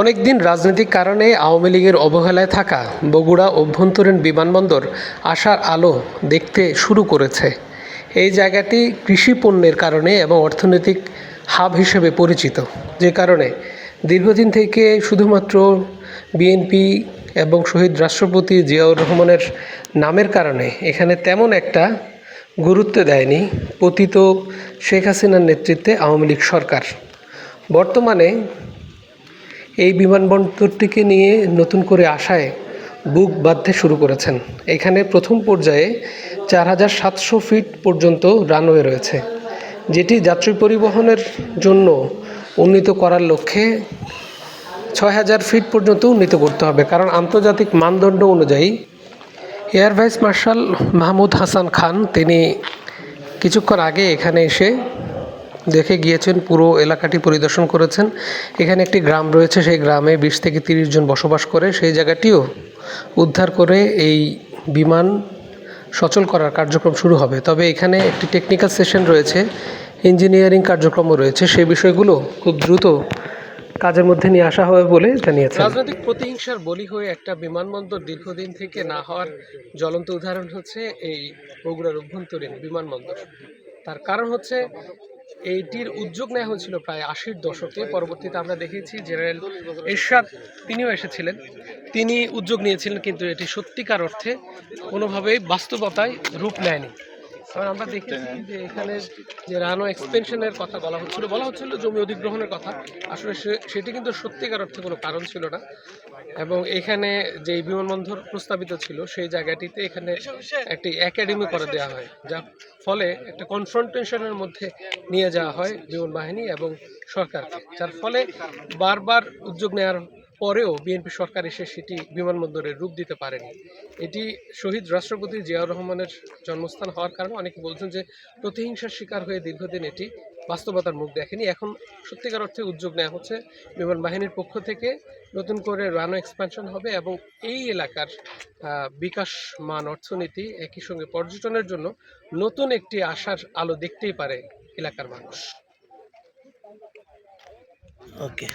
অনেকদিন রাজনৈতিক কারণে আওয়ামী লীগের অবহেলায় থাকা বগুড়া অভ্যন্তরীণ বিমানবন্দর আশার আলো দেখতে শুরু করেছে। এই জায়গাটি কৃষি পণ্যের কারণে এবং অর্থনৈতিক হাব হিসেবে পরিচিত, যে কারণে দীর্ঘদিন থেকে শুধুমাত্র বিএনপি এবং শহীদ রাষ্ট্রপতি জিয়াউর রহমানের নামের কারণে এখানে তেমন একটা গুরুত্ব দেয়নি পতিত শেখ হাসিনার নেতৃত্বে আওয়ামী লীগ সরকার। বর্তমানে এই বিমানবন্দরটিকে নিয়ে নতুন করে আশায় বুক বাঁধতে শুরু করেছেন। এখানে প্রথম পর্যায়ে চার হাজার সাতশো ফিট পর্যন্ত রানওয়ে রয়েছে, যেটি যাত্রী পরিবহনের জন্য উন্নীত করার লক্ষ্যে ছয় হাজার ফিট পর্যন্ত উন্নীত করতে হবে। কারণ আন্তর্জাতিক মানদণ্ড অনুযায়ী air vice marshal Mahmud Hasan Khan, তিনি কিছুক্ষণ আগে এখানে এসে দেখে গিয়েছেন, পুরো এলাকাটি পরিদর্শন করেছেন। এখানে একটি গ্রাম রয়েছে, সেই গ্রামে বিশ থেকে তিরিশ জন বসবাস করে। সেই জায়গাটিও উদ্ধার করে এই বিমান সচল করার কার্যক্রম শুরু হবে। তবে এখানে একটি টেকনিক্যাল সেশন রয়েছে ইঞ্জিনিয়ারিং কার্যক্রমও রয়েছে। সেই বিষয়গুলো খুব দ্রুত কাজের মধ্যে নিয়ে আসা হবে বলে জানিয়েছে রাজনৈতিক প্রতিহিংসার বলি হয়ে একটা বিমানবন্দর দীর্ঘদিন থেকে না হওয়ার জ্বলন্ত উদাহরণ হচ্ছে এই বগুড়ার অভ্যন্তরীণ বিমানবন্দর। তার কারণ হচ্ছে এইটির উদ্যোগ নেওয়া হয়েছিল প্রায় আশির দশকে। পরবর্তীতে আমরা দেখেছি জেনারেল এরশাদ, তিনিও এসেছিলেন। তিনি উদ্যোগ নিয়েছিলেন, কিন্তু এটি সত্যিকার অর্থে কোনোভাবেই বাস্তবতায় রূপ নেয়নি। কারণ আমরা দেখেছি যে এখানে যে রানো এক্সপেনশনের কথা বলা হচ্ছিল বলা হচ্ছিল জমি অধিগ্রহণের কথা। আসলে সেটি কিন্তু সত্যিকার অর্থে কোনো কারণ ছিল না। এবং এখানে যে বিমানবন্দর প্রস্তাবিত ছিল, সেই জায়গাটিতে এখানে একটি একাডেমি করে দেওয়া হয়, যার ফলে একটা কনফ্রন্টেশনের মধ্যে নিয়ে যাওয়া হয় বিমান বাহিনী এবং সরকারকে, যার ফলে বারবার উদ্যোগ নেওয়ার পরেও বিএনপি সরকার এসে সেটি বিমানবন্দরের রূপ দিতে পারেনি। এটি শহীদ রাষ্ট্রপতি জিয়াউর রহমানের জন্মস্থান হওয়ার কারণে অনেকে বলছেন যে প্রতিহিংসার শিকার হয়ে দীর্ঘদিন এটি বাস্তবতার মুখ দেখেনি। এখন সত্যিকার অর্থে উদ্যোগ নেওয়া হচ্ছে বিমান বাহিনীর পক্ষ থেকে। নতুন করে রানো এক্সপ্যানশন হবে এবং এই এলাকার বিকাশ মান, অর্থনীতি একই সঙ্গে পর্যটনের জন্য নতুন একটি আশার আলো দেখতেই পারে এলাকার মানুষ। ওকে